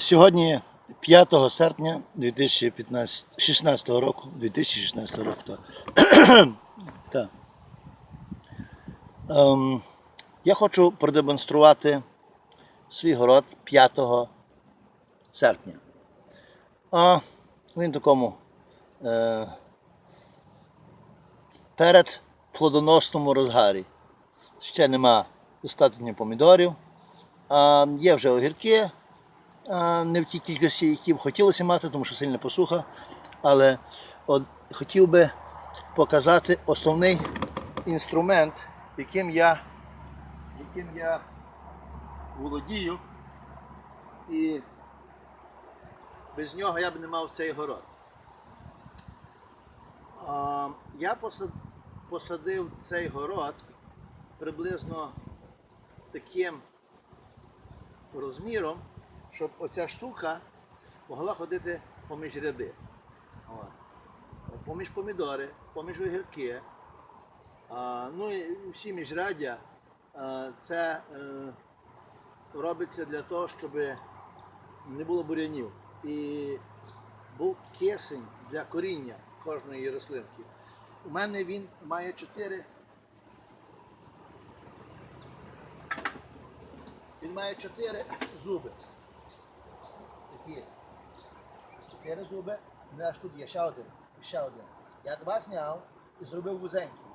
Сьогодні 5 серпня 2016 року, 2016 року. Так. Ем, я хочу продемонструвати свій город 5 серпня. А він такому е, перед плодоносному розгарі. Ще нема достатньо помідорів. А, є вже огірки, не в тій кількості, які б хотілося мати, тому що сильна посуха. Але от, хотів би показати основний інструмент, яким я, яким я володію. І без нього я б не мав цей город. Я посадив цей город приблизно таким розміром, щоб оця штука могла ходити поміж ряди. Поміж помідори, поміж огірки. А, ну і всі міжряддя а, це е, робиться для того, щоб не було бур'янів. І був кисень для коріння кожної рослинки. У мене він має чотири. Він має чотири зуби. Такі. Аж тут є ще один. І ще один. Я два зняв і зробив вузенький.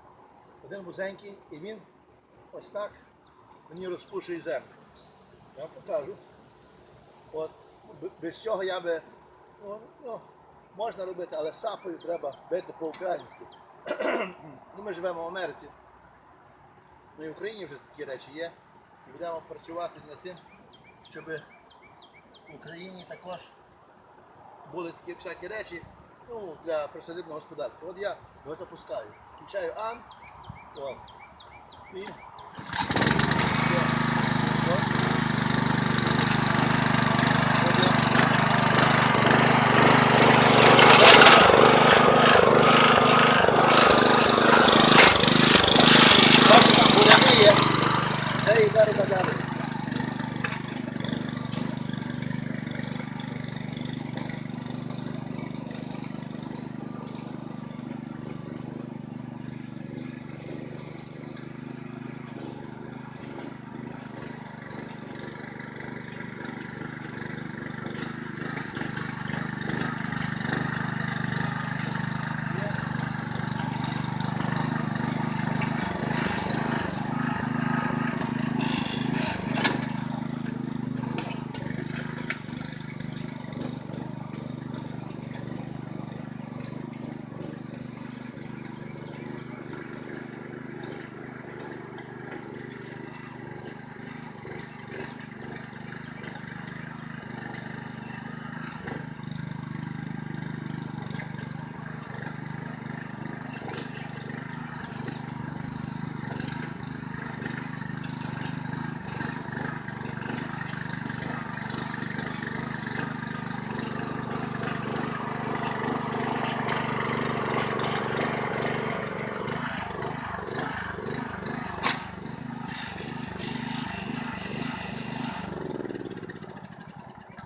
Один вузенький і він ось так мені розпушує землю. Я вам покажу. От, без цього я би, ну, ну, можна робити, але сапою треба бити по-українськи. ну, ми живемо в Америці. Ну і в Україні вже такі речі є. І будемо працювати над тим, щоб в Україні також були такі всякі речі ну, для присадибного господарства. От я його запускаю. Включаю. От. І. Все. От. От я. Бачите, там буряни є. Де і далі далі.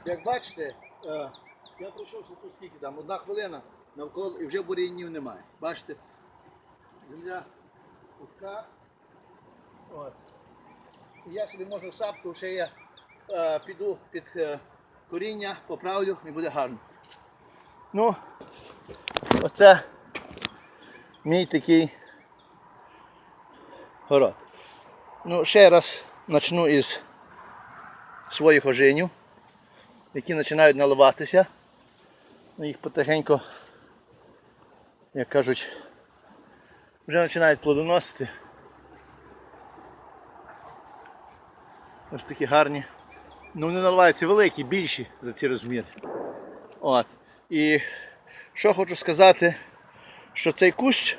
Як бачите, е, я пройшовся тут скільки там, одна хвилина навколо і вже бур'янів немає. Бачите? Земля пухка. І я собі можу сапку, ще я е, піду під е, коріння, поправлю і буде гарно. Ну, оце мій такий город. Ну, ще раз почну із своїх ожинів які починають наливатися. Ну, їх потихеньку, як кажуть, вже починають плодоносити. Ось такі гарні. Ну вони наливаються великі, більші за ці розміри. От. І що хочу сказати, що цей кущ,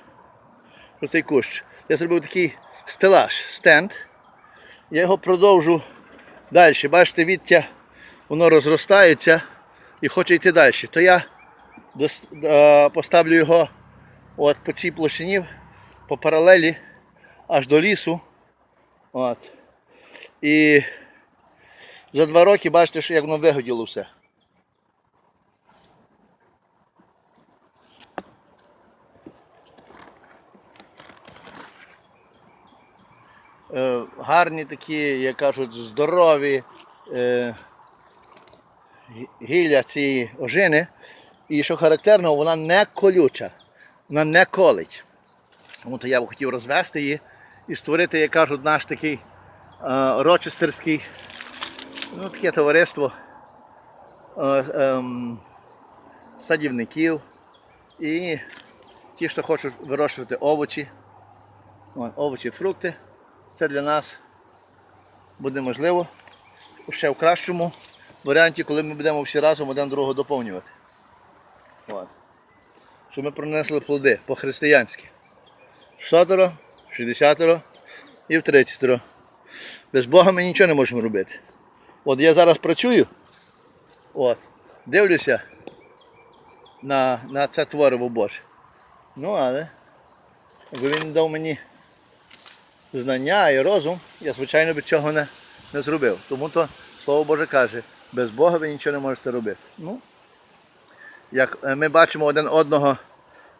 що цей кущ, я зробив такий стелаж, стенд. Я його продовжу далі. Бачите, відтя воно розростається і хоче йти далі. То я е, поставлю його от по цій площині, по паралелі аж до лісу. От. І За два роки бачите, що як воно вигоділо все. Е, гарні такі, як кажуть, здорові е, гілля цієї ожини. І що характерно, вона не колюча, вона не колить. Тому то я б хотів розвести її і створити, як кажуть, наш такий е, рочестерський, ну, таке товариство е, ем, садівників. І ті, хто хочуть вирощувати овочі, о, овочі, фрукти, це для нас буде можливо ще в кращому варіанті, коли ми будемо всі разом один другого доповнювати. От. Щоб ми принесли плоди по-християнськи. Сотеро, 60 і в 30. Без Бога ми нічого не можемо робити. От я зараз працюю, от, дивлюся на, на це твориво Боже. Ну, але він дав мені знання і розум, я, звичайно, би цього не, не зробив. Тому то Слово Боже каже, без Бога ви нічого не можете робити. Ну, як е, ми бачимо один одного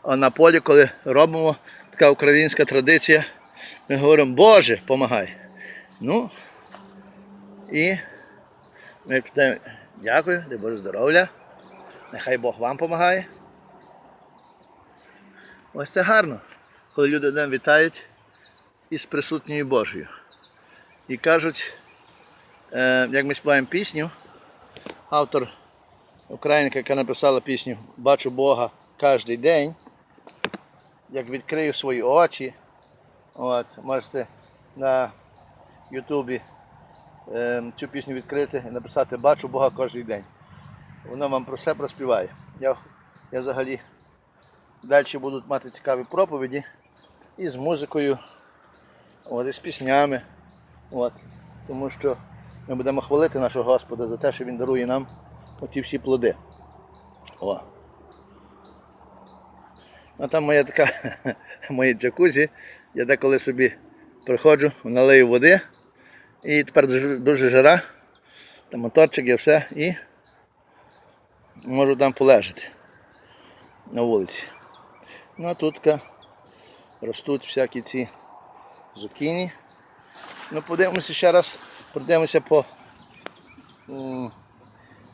на полі, коли робимо така українська традиція, ми говоримо, Боже, помагай. Ну, і ми питаємо, дякую, дай Боже здоров'я. Нехай Бог вам допомагає. Ось це гарно, коли люди один вітають із присутньою Божою. І кажуть, е, як ми співаємо пісню, автор українка, яка написала пісню Бачу Бога кожен день, як відкрию свої очі. От, можете на Ютубі е, цю пісню відкрити і написати Бачу Бога кожен день. Вона вам про все проспіває. Я, я взагалі далі будуть мати цікаві проповіді і з музикою, от, і з піснями. От, тому що ми будемо хвалити нашого Господа за те, що Він дарує нам оті всі плоди. О. А там моя така моє джакузі. Я деколи собі приходжу, налию води. І тепер дуже, жара. Там моторчик є все і можу там полежати на вулиці. Ну а тут ростуть всякі ці зукіні. Ну подивимося ще раз, пройдемося по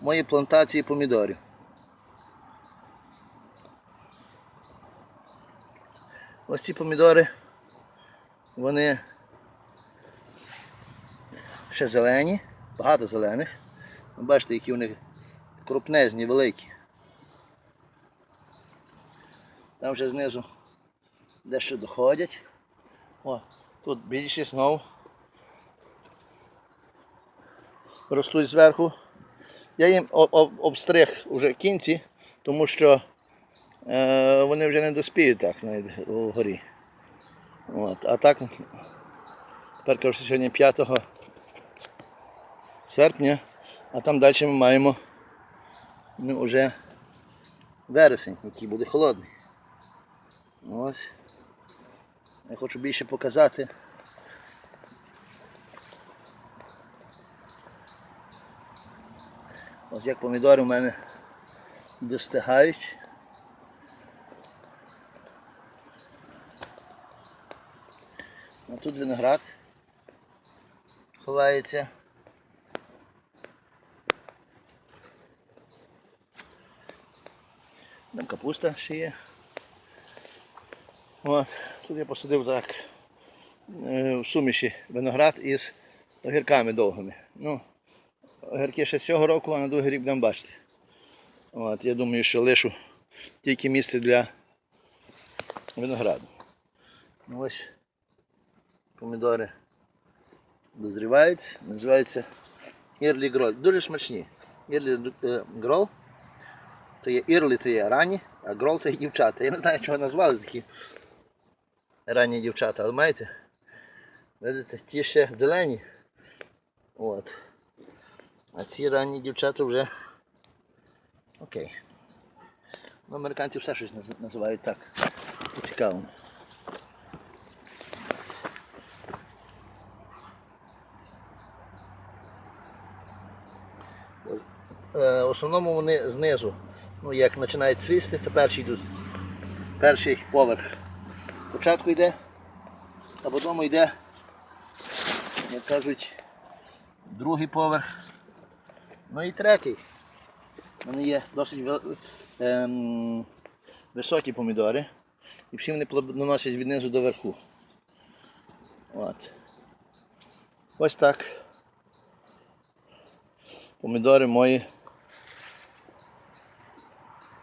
моїй плантації помідорів. Ось ці помідори, вони ще зелені, багато зелених. Бачите, які вони крупнезні, великі. Там вже знизу дещо доходять. О, тут більше знов ростуть зверху. Я їм об- об- обстриг уже кінці, тому що е, вони вже не доспіють так знаєте, угорі. От, а так, тепер кажу, сьогодні 5 серпня, а там далі ми маємо ну, вже вересень, який буде холодний. Ось. Я хочу більше показати. Ось як помідори у мене достигають. А тут виноград ховається. Там капуста ще є. От, тут я посадив так е, в суміші виноград із огірками довгими. Ну, огірки ще цього року, а на другий рік будемо бачити. От, я думаю, що лишу тільки місце для винограду. Ну, ось помідори дозрівають, називаються ірлі грол. Дуже смачні. Ірлі е, грол. То є ірлі, то є ранні, а грол то є дівчата. Я не знаю, чого назвали такі ранні дівчата, але маєте? Видите, ті ще зелені. От. А ці ранні дівчата вже окей. Ну, американці все щось називають так. Цікаво. Е, В основному вони знизу. Ну, як починають цвісти, то перший йдуть. Перший поверх. Спочатку йде, а потім йде, як кажуть, другий поверх. Ну і третій. Вони є досить ем, високі помідори. І всі вони плодоносять від низу до верху. От. Ось так. Помідори мої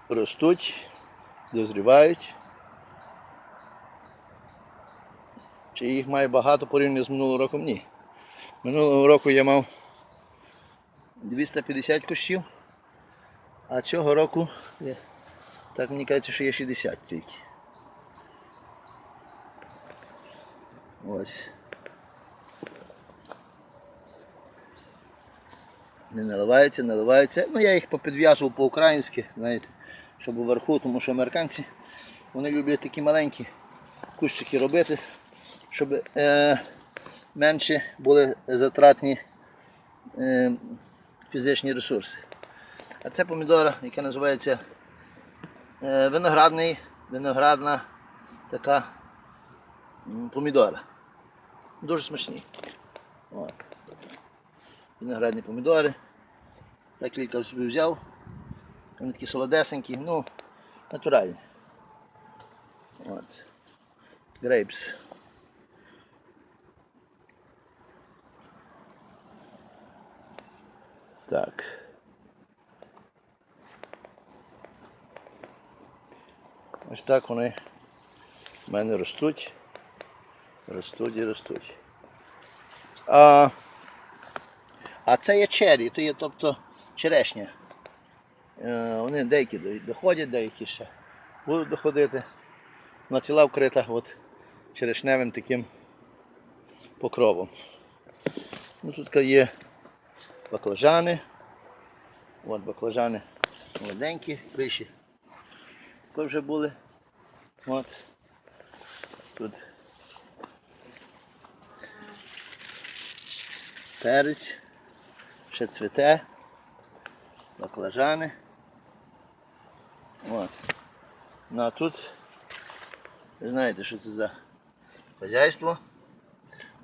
ростуть, дозрівають. Чи їх має багато порівняно з минулого року? Ні. Минулого року я мав 250 кущів, а цього року так мені кажеться, що є 60 тільки. Ось. Не наливаються, наливаються. Ну я їх попідв'язував по-українськи, знаєте, щоб уверху, тому що американці вони люблять такі маленькі кущики робити, щоб е, менше були затратні е, фізичні ресурси. А це помідора, яка називається е, виноградний, виноградна така помідора. Дуже смачні. От. Виноградні помідори. Так кілька собі взяв. Вони такі солодесенькі, ну, натуральні. От. Грейпс. Так. Ось так вони в мене ростуть. Ростуть і ростуть. А, а це є чері, то є тобто черешня. Е, Вони деякі доходять, деякі ще будуть доходити. Вона ціла вкрита от, черешневим таким покровом. Ну, тут є баклажани. От баклажани молоденькі, криші. Тут вже були. От. Тут перець, ще цвіте, баклажани. От. Ну а тут, ви знаєте, що це за хазяйство?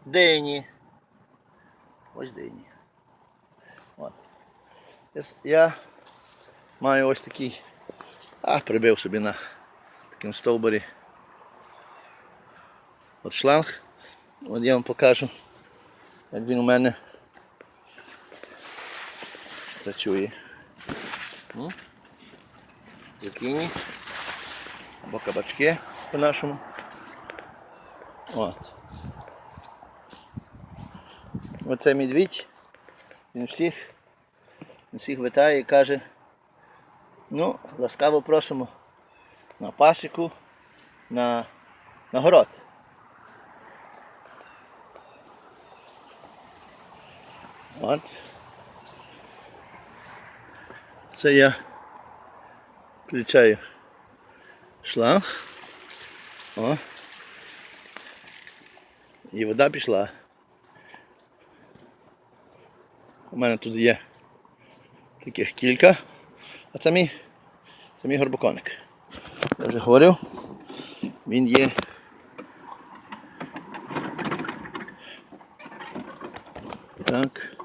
Дині. Ось дині. От. Я маю ось такий, а, прибив собі на такому стовбурі. От шланг. От я вам покажу, як він у мене працює. Ну, Зукіні. Або кабачки по-нашому. От. Оце медвідь. Він всіх, всіх вітає і каже, ну, ласкаво просимо на пасіку, на, на город. От. Це я включаю шланг. О. І вода пішла. У мене тут є таких кілька. А це мій, це мій горбоконик. Я вже говорив. Він є. Так.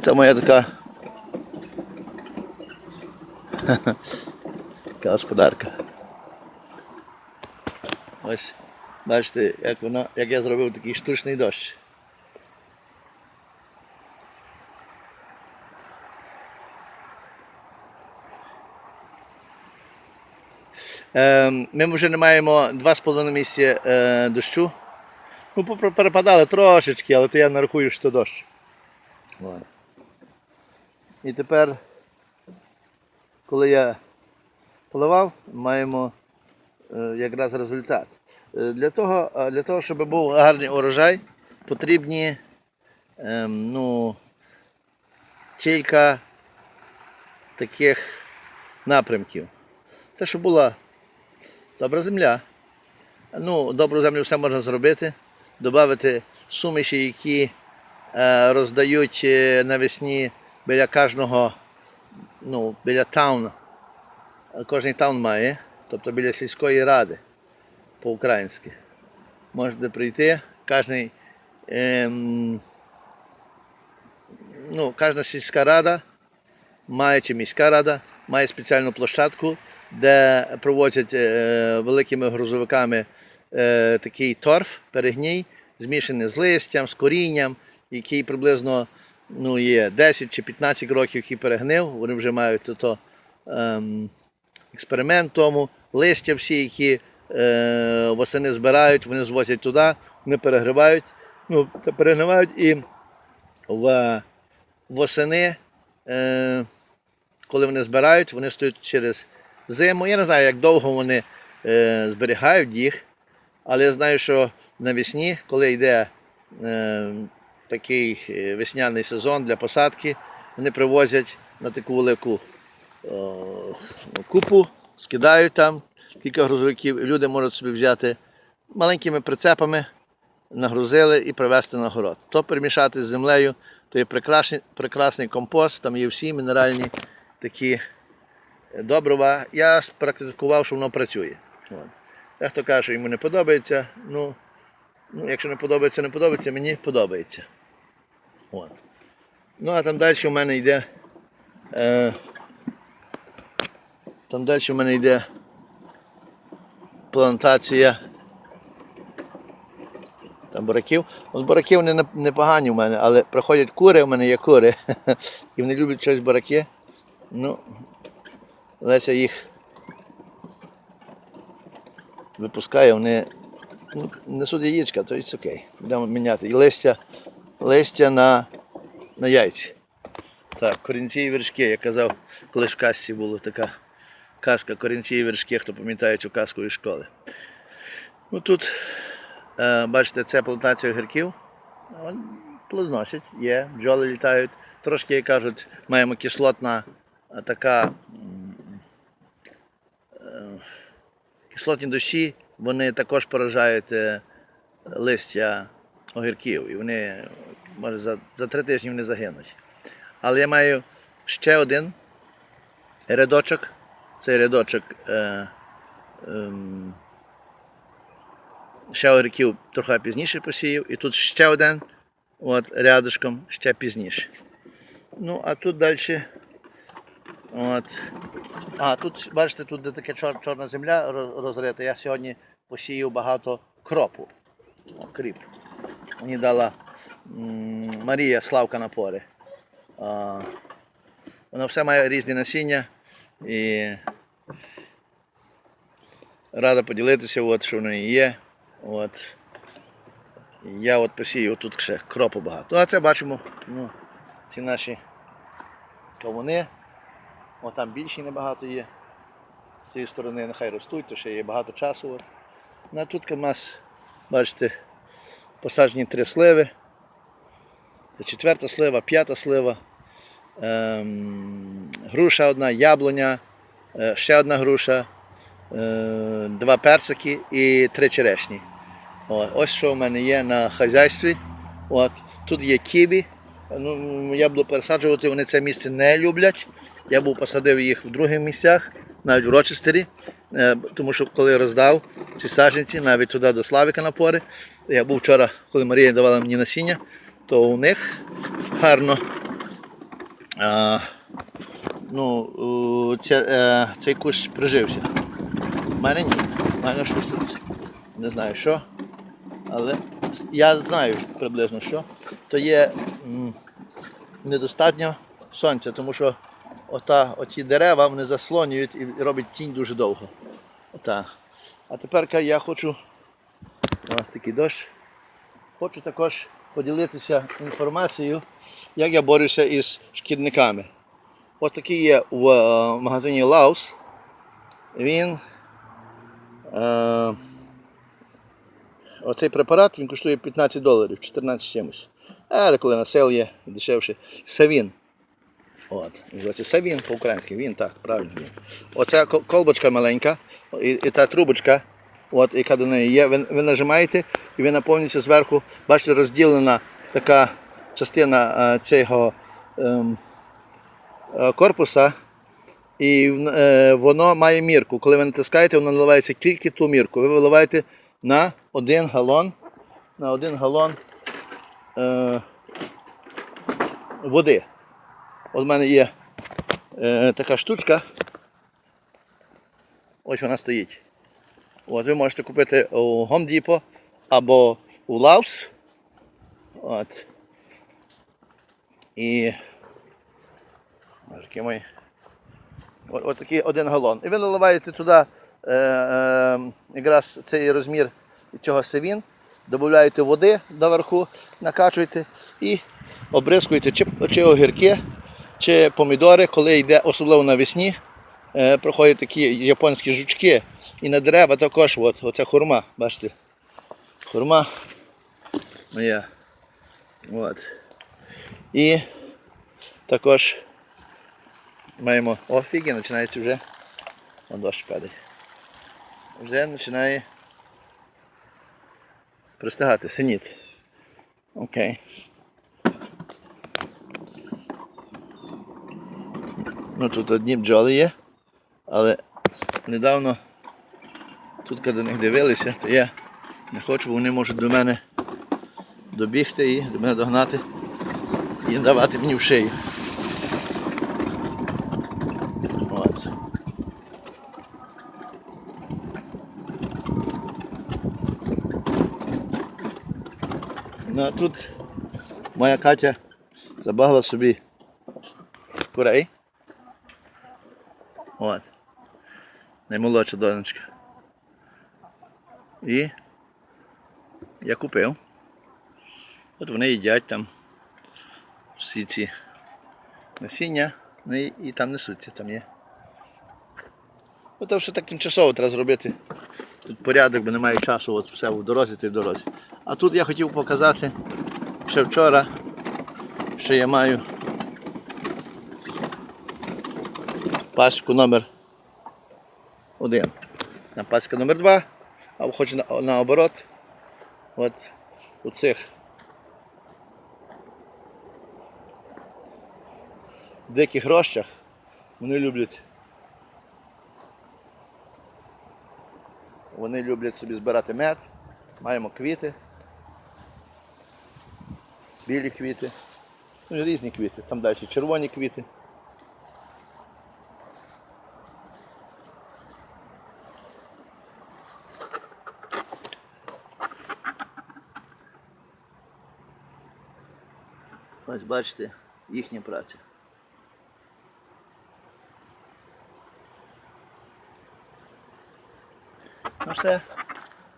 Це моя така така господарка. Ось, бачите, як вона, як я зробив такий штучний дощ. Ми вже не маємо 2,5 місяці е, дощу. Ну, перепадали трошечки, але то я не рахую, що дощ. І тепер, коли я поливав, маємо е, якраз результат. Е, Для того, для того, щоб був гарний урожай, потрібні ем, ну, кілька таких напрямків. Це щоб була Добра земля. Ну, добру землю все можна зробити. Додати суміші, які е, роздають навесні біля кожного, ну, біля таун. Кожний таун має, тобто біля сільської ради по-українськи. Можете прийти, кожний, ем, ну, кожна сільська рада має чи міська рада має спеціальну площадку, де проводять е, великими грузовиками е, такий торф, перегній, змішаний з листям, з корінням, який приблизно ну, є 10 чи 15 років, який перегнив. Вони вже мають то, ем, експеримент тому, листя всі, які е, восени збирають, вони звозять туди, вони перегрівають, ну, та перегнивають і в, восени. Е, коли вони збирають, вони стоять через зиму. Я не знаю, як довго вони е, зберігають їх, але я знаю, що навесні, коли йде е, такий е, весняний сезон для посадки, вони привозять на таку велику е, купу, скидають там кілька грузовиків, і люди можуть собі взяти маленькими прицепами, нагрузили і привезти на город. То перемішати з землею, то є прекрасний, прекрасний компост, там є всі мінеральні такі добрива. Я практикував, що воно працює. Дехто каже, що йому не подобається. Ну, ну, якщо не подобається, не подобається, мені подобається. От. Ну а там далі у мене йде. Е, там далі у мене йде плантація. Там бураків. От бураки вони не- непогані в мене, але приходять кури, у мене є кури. І вони люблять щось бураки. Ну, Леся їх випускає, вони ну, несуть яєчка, то it's окей. Будемо міняти. І листя, листя на, на яйці. Так, корінці і вершки, я казав, коли в казці була така казка корінці вершки, хто пам'ятає цю казку із школи. Ну тут, е, бачите, це плантація огірків. Вон Плодоносять, є, бджоли літають. Трошки, як кажуть, маємо кислотна така е, кислотні дощі, вони також поражають е, листя огірків. І вони, може, за, за три тижні вони загинуть. Але я маю ще один рядочок. Цей рядочок е, ем, ще огірків трохи пізніше посіяв. І тут ще один от, рядочком ще пізніше. Ну, а тут далі. От. А тут, бачите, тут де така чор, чорна земля розрита. Я сьогодні посіяв багато кропу. О, кріп. Мені дала м, Марія Славка Напори. А, воно все має різні насіння і рада поділитися, от, що воно і є. От. Я от посію тут ще кропу багато. А це бачимо, ну, ці наші кавуни. О, там більші небагато є. З цієї сторони нехай ростуть, то ще є багато часу. От. Ну, а тут у нас, бачите, посаджені три сливи. Четверта слива, п'ята слива, груша одна, яблуня, е, ще одна груша, е, два персики і три черешні. От, ось що в мене є на хазяйстві. От, тут є ківі. Ну, я буду пересаджувати, вони це місце не люблять. Я був посадив їх в других місцях, навіть в Рочестері, е, тому що коли роздав ці саджанці, навіть туди до Славіка на пори, я був вчора, коли Марія давала мені насіння, то у них гарно ну, у, ця, е, цей кущ прижився. У мене ні. У мене щось тут не знаю що. Але я знаю приблизно що. То є м, недостатньо сонця, тому що ота, оті дерева вони заслонюють і роблять тінь дуже довго. Ота. А тепер я хочу. Ось такий дощ. Хочу також поділитися інформацією, як я борюся із шкідниками. Ось такий є в е, магазині Лаус. Він. Е, Оцей препарат він коштує 15 доларів, 14 чимось. Але коли на сел є дешевше. Савін. От. Називається Це він по-українськи, він так, правильно він. Оця колбочка маленька, і, і та трубочка, от, яка до неї є, ви, ви нажимаєте і ви наповнюється зверху, бачите, розділена така частина е, цього ем, е, корпуса. І е, воно має мірку. Коли ви натискаєте, воно наливається тільки ту мірку. Ви виливаєте на один галон, на один галон води. От в мене є така штучка. Ось вона стоїть. От ви можете купити у Home Depot або у Laus. От. І. Які мої. Такий один галон. І ви наливаєте туди е, е, якраз цей розмір цього севін, додаєте води доверху, накачуєте і обрискуєте чи, чи огірки, чи помідори, коли йде, особливо навесні, е, проходять такі японські жучки. І на дерева також, от, оця хурма, бачите, хурма моя. От. І також маємо офіги, починається вже. Дощ падає. Вже починає пристигати, синіти. Окей. Ну тут одні бджоли є, але недавно тут, коли до них дивилися, то я не хочу, бо вони можуть до мене добігти і до мене догнати і давати мені в шию. Ну а тут моя Катя забагла собі курей. От. Наймолодша донечка. І я купив. От вони їдять там всі ці насіння, ну і, і там несуться, там є. Ну, то все так тимчасово треба зробити. Тут порядок, бо немає часу, от все в дорозі, ти в дорозі. А тут я хотів показати ще вчора, що я маю паску номер один. На паска номер два, або хоч на, наоборот. От у цих диких рощах вони люблять Вони люблять собі збирати мед, маємо квіти, білі квіти, ну різні квіти, там далі червоні квіти. Ось бачите, їхня праця. Ну все,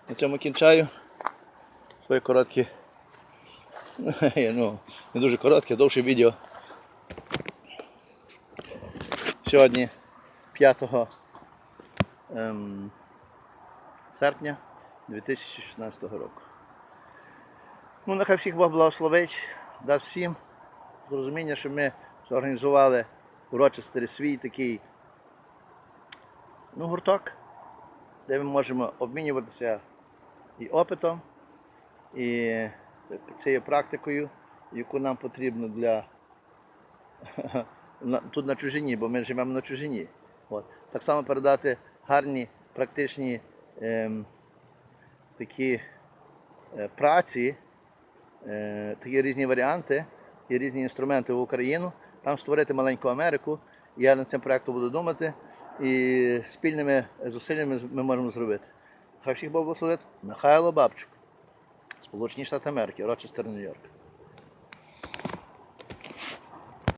на цьому кінчаю. Своє коротке, ну, не дуже коротке, довше відео. Сьогодні 5 ем, серпня 2016 року. Ну, нехай всіх Бог благословить, дасть всім зрозуміння, що ми зорганізували урочистий свій такий ну, гурток де ми можемо обмінюватися і опитом, і цією практикою, яку нам потрібно для тут на чужині, бо ми живемо на чужині. От. Так само передати гарні практичні ем, такі е, праці, е, такі різні варіанти і різні інструменти в Україну, там створити маленьку Америку. Я над цим проєктом буду думати. І спільними зусиллями ми можемо зробити. Хай всіх Бог благословить. Михайло Бабчук, Сполучені Штати Америки, Рочестер, Нью-Йорк.